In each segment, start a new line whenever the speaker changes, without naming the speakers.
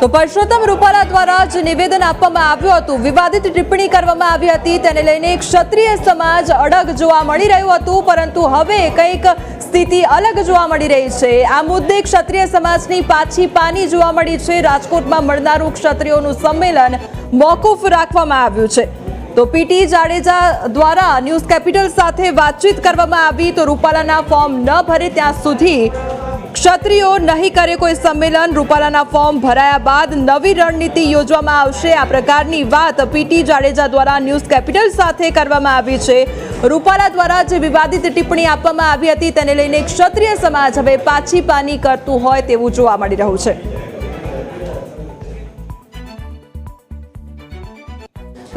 તો પરસોત્તમ રૂપાલા દ્વારા જે નિવેદન આપવામાં આવ્યું હતું. વિવાદિત ટિપ્પણી કરવામાં આવી હતી. તેને લઈને ક્ષત્રિય સમાજ અડગ જોવા મળી રહ્યું હતું, પરંતુ હવે કંઈક સ્થિતિ અલગ જોવા મળી રહી છે. આ મુદ્દે ક્ષત્રિય સમાજની પાછી પાની જોવા મળી છે. રાજકોટમાં મળનારું ક્ષત્રિયોનું સંમેલન મોકૂફ રાખવામાં આવ્યું છે. તો પીટી જાડેજા દ્વારા ન્યૂઝ કેપિટલ સાથે વાતચીત કરવામાં આવી. તો રૂપાલાના ફોર્મ ન ભરે ત્યાં સુધી ક્ષત્રિયો નહીં કરે કોઈ સંમેલન. રૂપાલાના ફોર્મ ભરાયા બાદ નવી રણનીતિ યોજવામાં આવશે. આ પ્રકારની વાત પીટી જાડેજા દ્વારા ન્યૂઝ કેપિટલ સાથે કરવામાં આવી છે. રૂપાલા દ્વારા જે વિવાદિત ટિપ્પણી આપવામાં આવી હતી તેને લઈને ક્ષત્રિય સમાજ હવે પાછી પાની કરતું હોય તેવું જોવા મળી રહ્યું છે.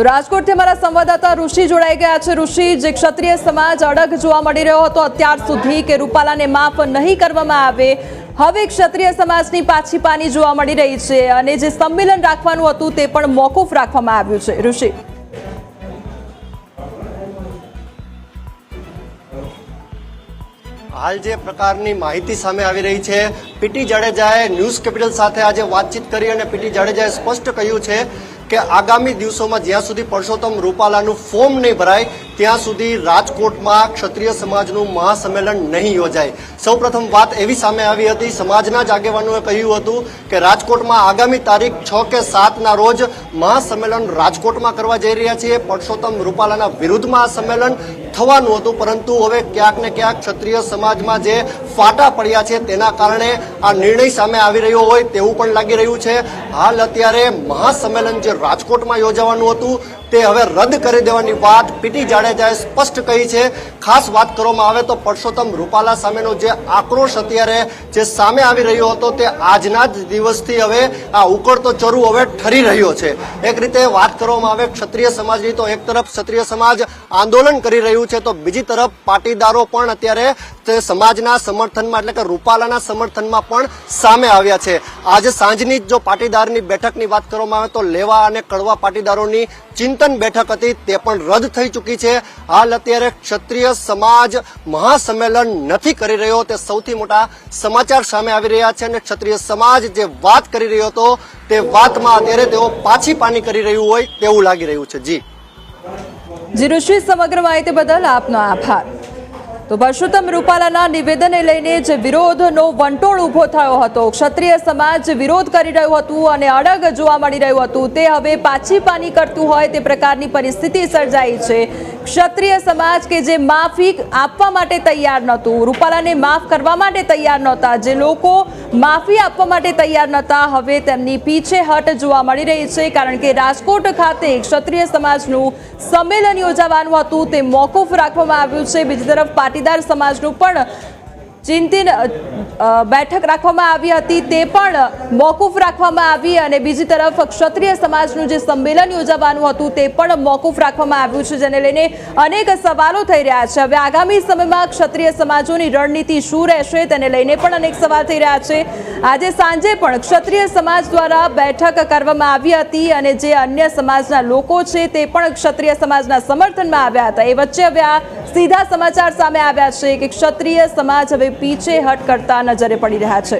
રાજકોટથી અમારા સંવાદદાતા ઋષિ જોડાઈ ગયા છે. ઋષિ, જે ક્ષત્રિય સમાજ અડગ જોવા મળી રહ્યો હતો અત્યાર સુધી કે રૂપાલાને માફ નહીં કરવામાં આવે, હવે ક્ષત્રિય સમાજની પાછી પાની જોવા મળી રહી છે અને જે સંમેલન રાખવાનું હતું તે પણ મોકૂફ રાખવામાં આવ્યું છે. ઋષિ.
હાલ જે પ્રકારની માહિતી સામે આવી રહી છે પીટી જાડેજાએ ન્યૂઝ કેપિટલ સાથે આજે વાતચીત કરી અને પીટી જાડેજાએ સ્પષ્ટ કહ્યું છે કે આગામી દિવસોમાં જ્યાં સુધી પરસોત્તમ રૂપાલાનું ફોર્મ નહીં ભરાય, ત્યાં સુધી રાજકોટમાં ક્ષત્રિય સમાજનું મહાસંમેલન નહીં યોજાય. સૌપ્રથમ વાત એવી સામે આવી હતી, સમાજના જ આગેવાનોએ કહ્યું હતું કે રાજકોટમાં આગામી તારીખ છ કે સાતના રોજ મહાસંમેલન રાજકોટમાં કરવા જઈ રહ્યા છીએ. પરસોત્તમ રૂપાલાના વિરુદ્ધમાં આ સંમેલન થવાનું હતું, પરંતુ હવે ક્યાંક ને ક્યાંક ક્ષત્રિય સમાજમાં જે ફાટા પડ્યા છે તેના કારણે આ નિર્ણય સામે આવી રહ્યો હોય તેવું પણ લાગી રહ્યું છે. હાલ અત્યારે મહાસંમેલન જે રાજકોટમાં યોજાવાનું હતું. તે હવે રદ કરી દેવાની વાત પીટી જાડેજાએ સ્પષ્ટ કહી છે. ખાસ વાત કરવામાં આવે તો પરસોત્તમ રૂપાલા સામેનો જે આક્રોશ અત્યારે જે સામે આવી રહ્યો હતો તે આજના જ દિવસથી હવે આ ઉકળતો ચરુ હવે ઠરી રહ્યો છે. એક રીતે વાત કરવામાં આવે ક્ષત્રિય સમાજની તો એક તરફ ક્ષત્રિય સમાજ આંદોલન કરી રહ્યું છે તો બીજી તરફ પાટીદારો પણ અત્યારે તે સમાજના સમર્થનમાં એટલે કે રૂપાલાના સમર્થનમાં પણ સામે આવ્યા છે. આજે સાંજની જ જો પાટીદારની બેઠકની વાત કરવામાં આવે તો લેવા અને કડવા પાટીદારોની ચિંતન બેઠક હતી, તે પણ રદ થઈ ચૂકી છે. હાલ અત્યારે ક્ષત્રિય સમાજ મહાસંમેલન નથી કરી રહ્યો, તે સૌથી મોટા સમાચાર સામે આવી રહ્યા છે. અને ક્ષત્રિય સમાજ જે વાત કરી રહ્યો હતો, તે વાતમાં અત્યારે તેઓ પાછી પાની કરી રહ્યું હોય તેવું લાગી રહ્યું છે. જી.
જી, ઋષિ, સમગ્ર માહિતી બદલ આપનો આભાર. તો પરસોત્તમ રૂપાલાના નિવેદનને લઈને જે વિરોધનો વંટોળ ઊભો થયો હતો. ક્ષત્રિય સમાજ વિરોધ કરી રહ્યું હતું અને અડગ જોવા મળી રહ્યું હતું. તે હવે પાછી પાની કરતું હોય તે પ્રકારની પરિસ્થિતિ સર્જાઈ છે. ક્ષત્રિય સમાજ કે જે માફી આપવા માટે તૈયાર નહોતું. રૂપાલાને માફ કરવા માટે તૈયાર નહોતા. જે લોકો માફી આપવા માટે તૈયાર નહોતા હવે તેમની પીછેહટ જોવા મળી રહી છે. કારણ કે રાજકોટ ખાતે ક્ષત્રિય સમાજનું સંમેલન યોજાવાનું હતું. તે મોકૂફ રાખવામાં આવ્યું છે. બીજી તરફ પાટીદાર સમાજનું પણ અ, બેઠક રાખવામાં આવી હતી તે પણ મોકૂફ રાખવામાં આવી અને બીજી તરફ ક્ષત્રિય સમાજનું જે સંમેલન યોજાવાનું હતું તે પણ મોકૂફ રાખવામાં આવ્યું છે, જેને લઈને અનેક સવાલો થઈ રહ્યા છે. હવે આગામી સમયમાં ક્ષત્રિય સમાજોની રણનીતિ શું રહેશે તેને લઈને પણ અનેક સવાલ થઈ રહ્યા છે. આજે સાંજે પણ ક્ષત્રિય સમાજ દ્વારા બેઠક કરવામાં આવી હતી અને જે અન્ય સમાજના લોકો છે તે પણ ક્ષત્રિય સમાજના સમર્થનમાં આવ્યા હતા. એ વચ્ચે હવે આ સીધા સમાચાર સામે આવ્યા છે. કે ક્ષત્રિય સમાજ હવે પીછે હટ કરતા નજરે પડી રહ્યા છે.